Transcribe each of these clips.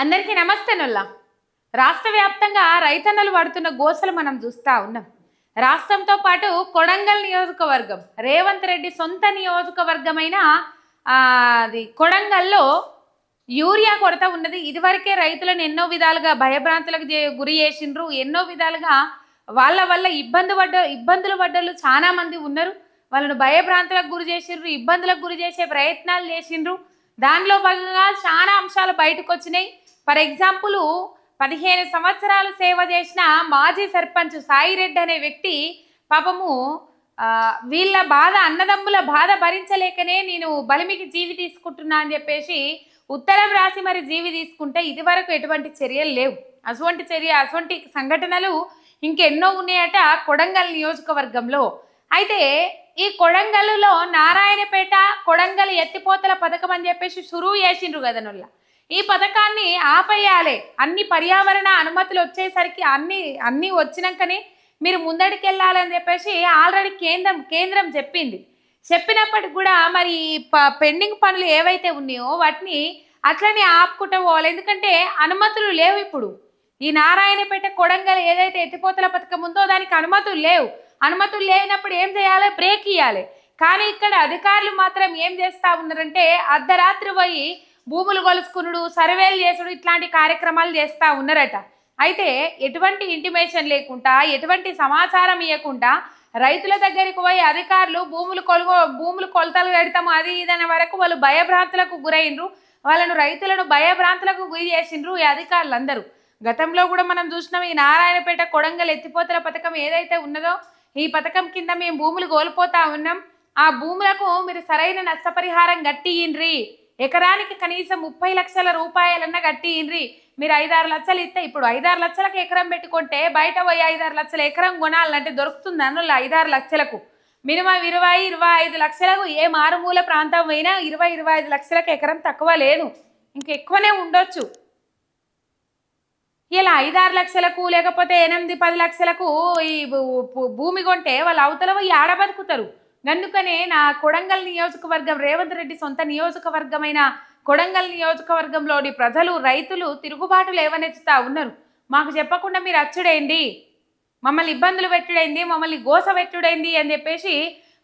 అందరికీ నమస్తే నొల్లా. రాష్ట్ర వ్యాప్తంగా రైతన్నలు పడుతున్న గోసలు మనం చూస్తూ ఉన్నాం. రాష్ట్రంతో పాటు కొడంగల్ నియోజకవర్గం రేవంత్ రెడ్డి సొంత నియోజకవర్గమైన అది కొడంగల్లో యూరియా కొరత ఉన్నది. ఇదివరకే రైతులను ఎన్నో విధాలుగా భయభ్రాంతులకు గురి చేసిండ్రు. ఎన్నో విధాలుగా వాళ్ళ వల్ల ఇబ్బంది పడ్డ ఇబ్బందులు పడ్డలు చాలా మంది ఉన్నారు. వాళ్ళను భయభ్రాంతులకు గురి చేసిండ్రు ఇబ్బందులకు గురి చేసే ప్రయత్నాలు చేసిండ్రు. దానిలో భాగంగా చాలా అంశాలు బయటకు వచ్చినాయి. ఫర్ ఎగ్జాంపుల్ పదిహేను సంవత్సరాలు సేవ చేసిన మాజీ సర్పంచ్ సాయిరెడ్డి అనే వ్యక్తి పాపము వీళ్ళ బాధ అన్నదమ్ముల బాధ భరించలేకనే నేను బలిమికి జీవి తీసుకుంటున్నా అని చెప్పేసి ఉత్తరం రాసి మరి జీవి తీసుకుంటే ఇదివరకు ఎటువంటి చర్యలు లేవు. అటువంటి చర్య అటువంటి సంఘటనలు ఇంకెన్నో ఉన్నాయట కొడంగల్ నియోజకవర్గంలో. అయితే ఈ కొడంగల్లో నారాయణపేట కొడంగల్ ఎత్తిపోతల పథకం అని చెప్పేసి సురువు చేసిండ్రు కదనుల్లా ఈ పథకాన్ని ఆపేయాలి. అన్ని పర్యావరణ అనుమతులు వచ్చేసరికి అన్ని అన్ని వచ్చినాకనే మీరు ముందడికి వెళ్ళాలని చెప్పేసి ఆల్రెడీ కేంద్రం కేంద్రం చెప్పింది. చెప్పినప్పటికి కూడా మరి ఈ ప- పెండింగ్ పనులు ఏవైతే ఉన్నాయో వాటిని అట్లనే ఆపుకుంటూ పోవాలి. ఎందుకంటే అనుమతులు లేవు ఇప్పుడు. ఈ నారాయణపేట కొడంగల్ ఏదైతే ఎత్తిపోతల పథకం ఉందో దానికి అనుమతులు లేవు. అనుమతులు లేనప్పుడు ఏం చేయాలి? బ్రేక్ ఇవ్వాలి కానీ ఇక్కడ అధికారులు మాత్రం ఏం చేస్తా ఉన్నారంటే అర్ధరాత్రి పోయి భూములు కొలుసుకునుడు సర్వేలు చేసుడు ఇట్లాంటి కార్యక్రమాలు చేస్తూ ఉన్నారట. అయితే ఎటువంటి ఇంటిమేషన్ లేకుండా ఎటువంటి సమాచారం ఇవ్వకుండా రైతుల దగ్గరికి పోయి అధికారులు భూములు కొలుగో భూములు కొలతలు పెడతాము అది ఇదనే వరకు వాళ్ళు భయభ్రాంతులకు గురైండ్రు. వాళ్ళను రైతులను భయభ్రాంతులకు గురి చేసిండ్రు ఈ అధికారులందరూ. గతంలో కూడా మనం చూసినాం ఈ నారాయణపేట కొడంగల్ ఎత్తిపోతల పథకం ఏదైతే ఉన్నదో ఈ పథకం కింద మేము భూములు కోల్పోతా ఉన్నాం. ఆ భూములకు మీరు సరైన నష్టపరిహారం గట్టియండ్రి ఎకరానికి కనీసం ముప్పై లక్షల రూపాయలన్నా కట్టియండ్రి మీరు ఐదారు లక్షలు ఇస్తే ఇప్పుడు ఐదారు లక్షలకు ఎకరం పెట్టుకుంటే బయట పోయి ఐదారు లక్షల ఎకరం కొనాలంటే దొరుకుతుంది అన్నులు ఐదారు లక్షలకు? మినిమం ఇరవై ఇరవై ఐదు లక్షలకు ఏ మారుమూల ప్రాంతం పోయినా ఇరవై ఇరవై ఐదు లక్షలకు ఎకరం తక్కువ లేదు. ఇంకెక్కువనే ఉండొచ్చు. ఇలా ఐదారు లక్షలకు లేకపోతే ఎనిమిది పది లక్షలకు ఈ భూ- భూమి కొంటే వాళ్ళు అవతల పోయి ఆడ బతుకుతారు నా కొడంగల్ నియోజకవర్గం రేవంత్ రెడ్డి సొంత నియోజకవర్గమైన కొడంగల్ నియోజకవర్గంలోని ప్రజలు రైతులు తిరుగుబాటు లేవనెత్తుతా ఉన్నారు. మాకు చెప్పకుండా మీరు అచ్చుడైంది? మమ్మల్ని ఇబ్బందులు పెట్టుడైంది? మమ్మల్ని గోస పెట్టుడైంది? అని చెప్పేసి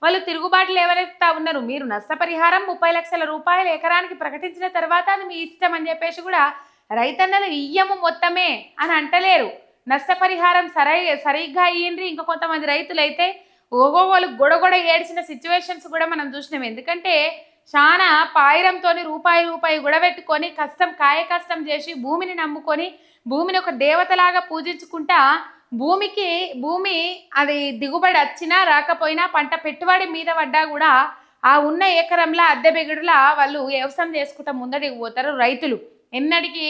వాళ్ళు తిరుగుబాటు లేవనెత్తుతా ఉన్నారు. మీరు నష్టపరిహారం ముప్పై లక్షల రూపాయలు ఎకరానికి ప్రకటించిన తర్వాత అది మీ ఇష్టం అని చెప్పేసి కూడా రైతన్నలు ఇయ్యము మొత్తమే అని అంటలేరు. నష్టపరిహారం సరై సరిగ్గా అయ్యిండ్రి ఇంకా కొంతమంది రైతులైతే ఓగో వాళ్ళు గొడగొడ ఏడ్చిన సిచ్యువేషన్స్ కూడా మనం చూసినాం. ఎందుకంటే చాలా పాయిరంతో రూపాయి రూపాయి గుడబెట్టుకొని కష్టం కాయ కష్టం చేసి భూమిని నమ్ముకొని భూమిని ఒక దేవతలాగా పూజించుకుంటా భూమికి భూమి అది దిగుబడి వచ్చినా రాకపోయినా పంట పెట్టుబడి మీద పడ్డా కూడా ఆ ఉన్న ఎకరంలో అద్దె బెగుడులా వాళ్ళు వ్యవసాయం చేసుకుంటా ముందడికి పోతారు రైతులు. ఎన్నడికి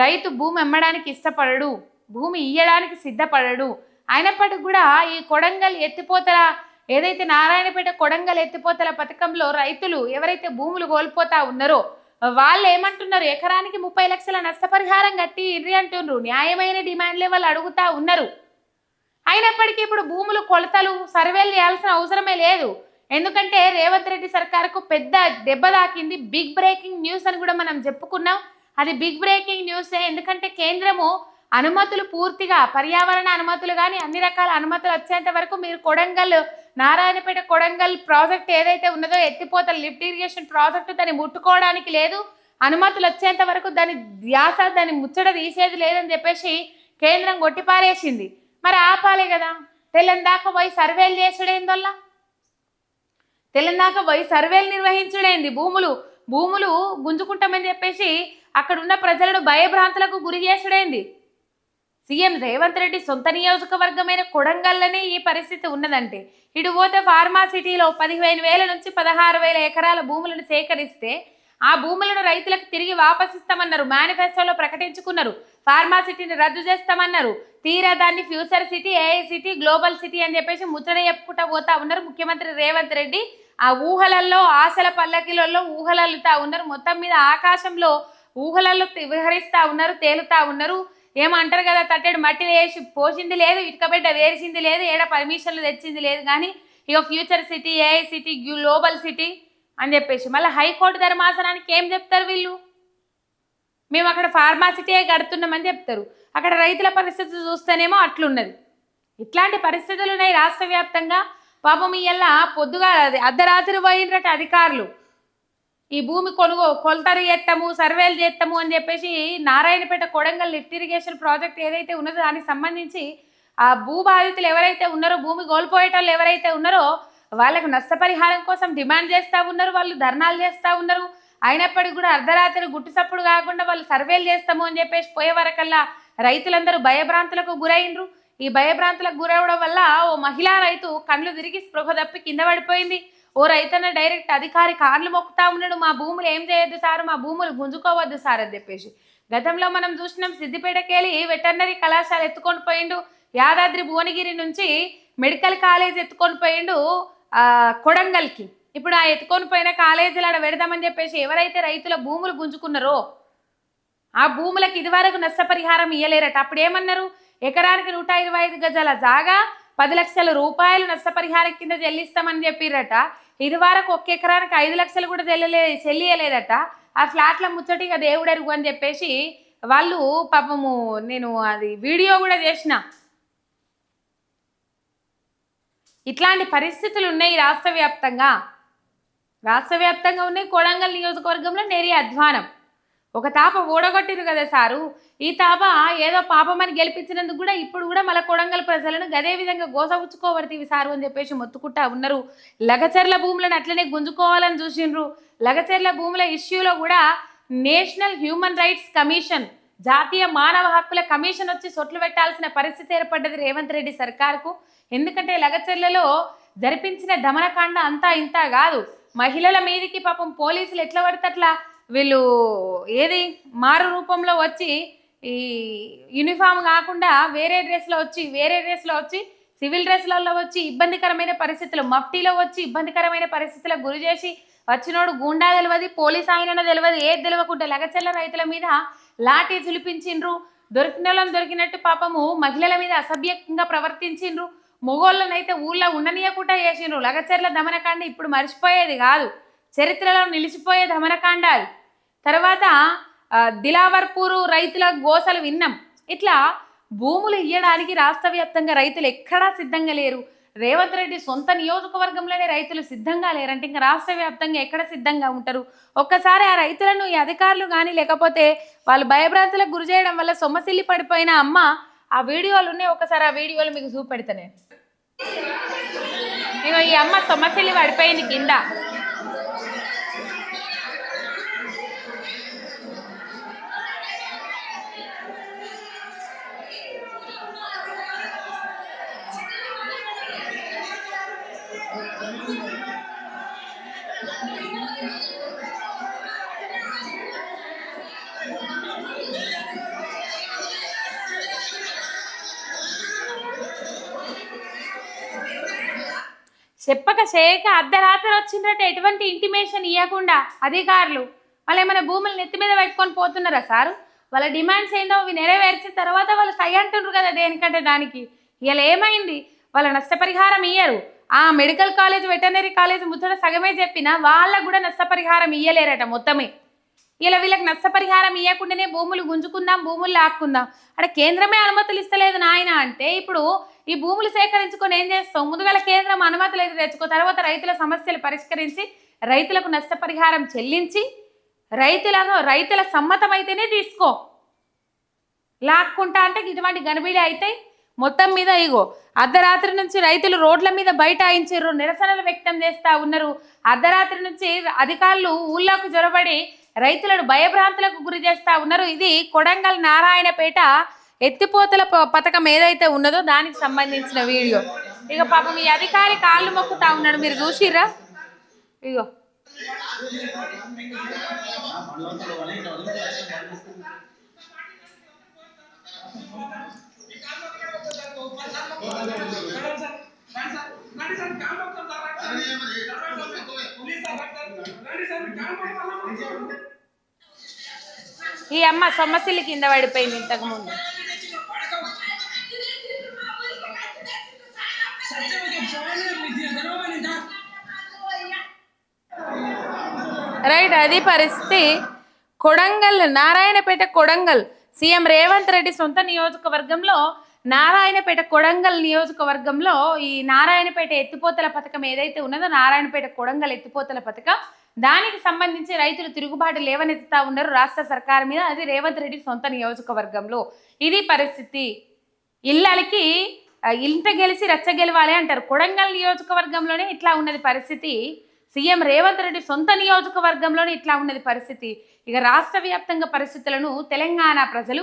రైతు భూమి అమ్మడానికి ఇష్టపడడు భూమి ఇయ్యడానికి సిద్ధపడడు అయినప్పటికి కూడా ఈ కొడంగల్ ఎత్తిపోతల ఏదైతే నారాయణపేట కొడంగల్ ఎత్తిపోతల పథకంలో రైతులు ఎవరైతే భూములు కోల్పోతా ఉన్నారో వాళ్ళు ఏమంటున్నారు? ఎకరానికి ముప్పై లక్షల నష్టపరిహారం కట్టి ఇర్రి అంటున్నారు న్యాయమైన డిమాండ్లే వాళ్ళు అడుగుతా ఉన్నారు. అయినప్పటికీ ఇప్పుడు భూములు కొలతలు సర్వేలు చేయాల్సిన అవసరమే లేదు. ఎందుకంటే రేవంత్ రెడ్డి సర్కార్కు పెద్ద దెబ్బ తాకింది బిగ్ బ్రేకింగ్ న్యూస్ అని కూడా మనం చెప్పుకున్నాం. అది బిగ్ బ్రేకింగ్ న్యూసే. ఎందుకంటే కేంద్రము అనుమతులు పూర్తిగా పర్యావరణ అనుమతులు కానీ అన్ని రకాల అనుమతులు వచ్చేంత వరకు మీరు కొడంగల్ నారాయణపేట కొడంగల్ ప్రాజెక్ట్ ఏదైతే ఉన్నదో ఎత్తిపోతల లిఫ్ట్ ఇరిగేషన్ ప్రాజెక్టు దాన్ని ముట్టుకోవడానికి లేదు. అనుమతులు వచ్చేంత వరకు దాని ధ్యాస దాని ముచ్చట తీసేది లేదని చెప్పేసి కేంద్రం కొట్టిపారేసింది మరి ఆపాలి కదా. తెలందాక పోయి సర్వేలు చేసుడేందల్లా తెలందాక పోయి సర్వేలు నిర్వహించుడైంది భూములు? భూములు గుంజుకుంటామని చెప్పేసి అక్కడ ఉన్న ప్రజలను భయభ్రాంతులకు గురి చేసుడైంది? సీఎం రేవంత్ రెడ్డి సొంత నియోజకవర్గమైన కొడంగల్లోనే ఈ పరిస్థితి ఉన్నదంటే. ఇటు పోతే ఫార్మా సిటీలో పదిహేను వేల నుంచి పదహారు వేల ఎకరాల భూములను సేకరిస్తే ఆ భూములను రైతులకు తిరిగి వాపసిస్తామన్నారు. మేనిఫెస్టోలో ప్రకటించుకున్నారు. ఫార్మా సిటీని రద్దు చేస్తామన్నారు. తీరా దాన్ని future city AI city global city అని చెప్పేసి ముచ్చట చెప్పుకుంటా పోతా ఉన్నారు ముఖ్యమంత్రి రేవంత్ రెడ్డి. ఆ ఊహలల్లో ఆశల పల్లకిలలో ఊహలల్లుతా ఉన్నారు. మొత్తం మీద ఆకాశంలో ఊహలలో విహరిస్తూ ఉన్నారు తేలుతా ఉన్నారు. ఏమంటారు కదా తట్టెడు మట్టి వేసి పోసింది లేదు ఇటుకబిడ్డ వేసింది లేదు ఏడ పర్మిషన్లు తెచ్చింది లేదు కానీ ఇక future city AI city global city అని చెప్పేసి. మళ్ళీ హైకోర్టు ధర్మాసనానికి ఏం చెప్తారు వీళ్ళు? మేము అక్కడ ఫార్మాసిటీయే కడుతున్నామని చెప్తారు. అక్కడ రైతుల పరిస్థితి చూస్తేనేమో అట్లున్నది. ఇట్లాంటి పరిస్థితులు ఉన్నాయి రాష్ట్ర వ్యాప్తంగా. పాపం ఇయ్యల్లా పొద్దుగా అర్ధరాత్రి పోయినట్టు అధికారులు. ఈ భూమి కొనుగో కొలతలు చేస్తాము సర్వేలు చేస్తాము అని చెప్పేసి Narayanpet Kodangal lift irrigation project ఏదైతే ఉన్నదో దానికి సంబంధించి ఆ భూ బాధితులు ఎవరైతే ఉన్నారో భూమి కోల్పోయేటోళ్ళు ఎవరైతే ఉన్నారో వాళ్ళకు నష్టపరిహారం కోసం డిమాండ్ చేస్తూ ఉన్నారు వాళ్ళు ధర్నాలు చేస్తూ ఉన్నారు. అయినప్పటికీ కూడా అర్ధరాత్రి గుట్టు సప్పుడు కాకుండా వాళ్ళు సర్వేలు చేస్తాము అని చెప్పేసి పోయే వరకల్లా రైతులందరూ భయభ్రాంతులకు గురైండ్రు. ఈ భయభ్రాంతులకు గురవడం వల్ల ఓ మహిళా రైతు కళ్ళు తిరిగి స్పృహ తప్పి కింద పడిపోయింది. ఓ రైతన్న డైరెక్ట్ అధికారి కార్లు మొక్కుతా ఉన్నాడు మా భూములు ఏం చేయొద్దు సార్ మా భూములు గుంజుకోవద్దు సార్ అని చెప్పేసి. గతంలో మనం చూసినాం సిద్దిపేటకెళ్ళి వెటర్నరీ కళాశాల ఎత్తుకొని పోయిండు యాదాద్రి భువనగిరి నుంచి మెడికల్ కాలేజ్ ఎత్తుకొని పోయిండు కొడంగల్కి. ఇప్పుడు ఆ ఎత్తుకొని పోయిన కాలేజీలు ఆడ పెడదామని చెప్పేసి ఎవరైతే రైతుల భూములు గుంజుకున్నారో ఆ భూములకు ఇదివరకు నష్టపరిహారం ఇయ్యలేరట. అప్పుడు ఏమన్నారు ఎకరానికి నూట ఇరవై ఐదు గజాల జాగా పది లక్షల రూపాయలు నష్టపరిహారం కింద చెల్లిస్తామని చెప్పిరట ఇది వరకు ఒక్క ఎకరానికి ఐదు లక్షలు కూడా చెల్లలే చెల్లియలేదట. ఆ ఫ్లాట్ల ముచ్చటిగా దేవుడెరుగు అని చెప్పేసి వాళ్ళు పాపము నేను అది వీడియో కూడా చేసిన. ఇట్లాంటి పరిస్థితులు ఉన్నాయి రాష్ట్ర వ్యాప్తంగా. రాష్ట్ర వ్యాప్తంగా ఉన్నాయి కొడంగల్ నియోజకవర్గంలో నేరి అధ్వానం. ఒక తాప ఓడగొట్టిరు కదా సారు. ఈ తాప ఏదో పాపమని గెలిపించినందుకు కూడా ఇప్పుడు కూడా మన కొడంగల్ ప్రజలను గదే విధంగా గోసపుచ్చుకోబడితే సారు అని చెప్పేసి మొత్తుకుంటా ఉన్నారు. లగచర్ల భూములను అట్లనే గుంజుకోవాలని చూసిండ్రు. లగచర్ల భూముల ఇష్యూలో కూడా నేషనల్ హ్యూమన్ రైట్స్ కమిషన్ జాతీయ మానవ హక్కుల కమిషన్ వచ్చి సొట్లు పెట్టాల్సిన పరిస్థితి ఏర్పడ్డది రేవంత్ రెడ్డి సర్కార్కు. ఎందుకంటే లగచర్లలో జరిపించిన దమనకాండ అంతా ఇంత కాదు. మహిళల మీదికి పాపం పోలీసులు ఎట్లా పడితే అట్లా వీళ్ళు ఏది మారు రూపంలో వచ్చి ఈ యూనిఫామ్ కాకుండా వేరే డ్రెస్లో వచ్చి వేరే డ్రెస్లో వచ్చి సివిల్ డ్రెస్లలో వచ్చి ఇబ్బందికరమైన పరిస్థితులు మఫ్టీలో వచ్చి ఇబ్బందికరమైన పరిస్థితులకు గురి చేసి వచ్చినోడు గూండా తెలియదు పోలీస్ ఆయన తెలియదు ఏది తెలియకుండా లగచెల్ల రైతుల మీద లాఠీ చులిపించిండ్రు. దొరికిన వాళ్ళని దొరికినట్టు పాపము మహిళల మీద అసభ్యంగా ప్రవర్తించిండ్రు. మొగోళ్ళనైతే ఊళ్ళో ఉండనీయకుండా చేసిండ్రు. లగచెర్ల దమనకాండ ఇప్పుడు మర్చిపోయేది కాదు. చరిత్రలో నిలిచిపోయే దమనకాండాలు. తర్వాత దిలావర్పూరు రైతుల గోసలు విన్నాం. ఇట్లా భూములు ఇయ్యడానికి రాష్ట్ర వ్యాప్తంగా రైతులు ఎక్కడా సిద్ధంగా లేరు. రేవంత్ రెడ్డి సొంత నియోజకవర్గంలోనే రైతులు సిద్ధంగా లేరంటే ఇంకా రాష్ట్ర వ్యాప్తంగా ఎక్కడ సిద్ధంగా ఉంటారు? ఒక్కసారి ఆ రైతులను ఈ అధికారులు కానీ లేకపోతే వాళ్ళు భయభ్రాంతులకు గురి చేయడం వల్ల సొమ్మసిల్లి పడిపోయిన అమ్మ ఆ వీడియోలు ఉన్నాయి. ఒకసారి ఆ వీడియోలు మీకు చూపెడతానే. ఇక ఈ అమ్మ సొమ్మసిల్లి పడిపోయింది కింద. చెప్పక చేయక అర్ధరాత్రి వచ్చిందట ఎటువంటి ఇంటిమేషన్ ఇవ్వకుండా అధికారులు. వాళ్ళు ఏమైనా భూములు నెత్తి మీద పెట్టుకొని పోతున్నారా సారు? వాళ్ళ డిమాండ్స్ ఏందో అవి నెరవేర్చిన తర్వాత వాళ్ళు సై అంటుండ్రు కదా దేనికంటే దానికి. ఇలా ఏమైంది? వాళ్ళ నష్టపరిహారం ఇయ్యరు. ఆ మెడికల్ కాలేజ్ వెటర్నరీ కాలేజ్ ముచ్చట సగమే చెప్పినా వాళ్ళకు కూడా నష్టపరిహారం ఇయ్యలేరట మొత్తమే. ఇలా వీళ్ళకి నష్టపరిహారం ఇవ్వకుండానే భూములు గుంజుకుందాం భూములు లాక్కుందాం. అక్కడ కేంద్రమే అనుమతులు ఇస్తలేదు నాయన అంటే ఇప్పుడు ఈ భూములు సేకరించుకొని ఏం చేస్తాం ముందుగా కేంద్రం అనుమతులు అయితే తెచ్చుకో తర్వాత రైతుల సమస్యలు పరిష్కరించి రైతులకు నష్టపరిహారం చెల్లించి రైతులను రైతుల సమ్మతమైతేనే తీసుకో. లాక్కుంటా అంటే ఇటువంటి గర్భిణి అయితే మొత్తం మీద ఇగో అర్ధరాత్రి నుంచి రైతులు రోడ్ల మీద బైఠాయించారు నిరసనలు వ్యక్తం చేస్తా ఉన్నారు. అర్ధరాత్రి నుంచి అధికారులు ఊళ్ళోకి జొరబడి రైతులను భయభ్రాంతులకు గురి చేస్తా ఉన్నారు. ఇది కొడంగల్ నారాయణపేట ఎత్తిపోతల ప- పథకం ఏదైతే ఉన్నదో దానికి సంబంధించిన వీడియో. ఇక పాపం ఈ అధికారి కాళ్ళు మొక్కుతా ఉన్నాడు. మీరు చూసిర్రా? ఇగో. ఈ అమ్మ సొమ్మసిల్లి కింద పడిపోయింది ఇంతకు ముందు రైట్ అది పరిస్థితి. కొడంగల్ నారాయణపేట కొడంగల్. సీఎం రేవంత్ రెడ్డి సొంత నియోజకవర్గంలో నారాయణపేట కొడంగల్ నియోజకవర్గంలో ఈ నారాయణపేట ఎత్తిపోతల పథకం ఏదైతే ఉన్నదో నారాయణపేట కొడంగల్ ఎత్తిపోతల పథకం దానికి సంబంధించి రైతులు తిరుగుబాటు లేవనెత్తుతా ఉన్నారు రాష్ట్ర సర్కార్ మీద. అది రేవంత్ రెడ్డి సొంత నియోజకవర్గంలో. ఇది పరిస్థితి. ఇళ్ళకి ఆ, ఇంట గెలిచి రచ్చ గెలవాలి అంటారు. కొడంగల్ నియోజకవర్గంలోనే ఇట్లా ఉన్నది పరిస్థితి. సీఎం రేవంత్ రెడ్డి సొంత నియోజకవర్గంలోనే ఇట్లా ఉన్నది పరిస్థితి. ఇక రాష్ట్ర వ్యాప్తంగా పరిస్థితులను తెలంగాణ ప్రజలు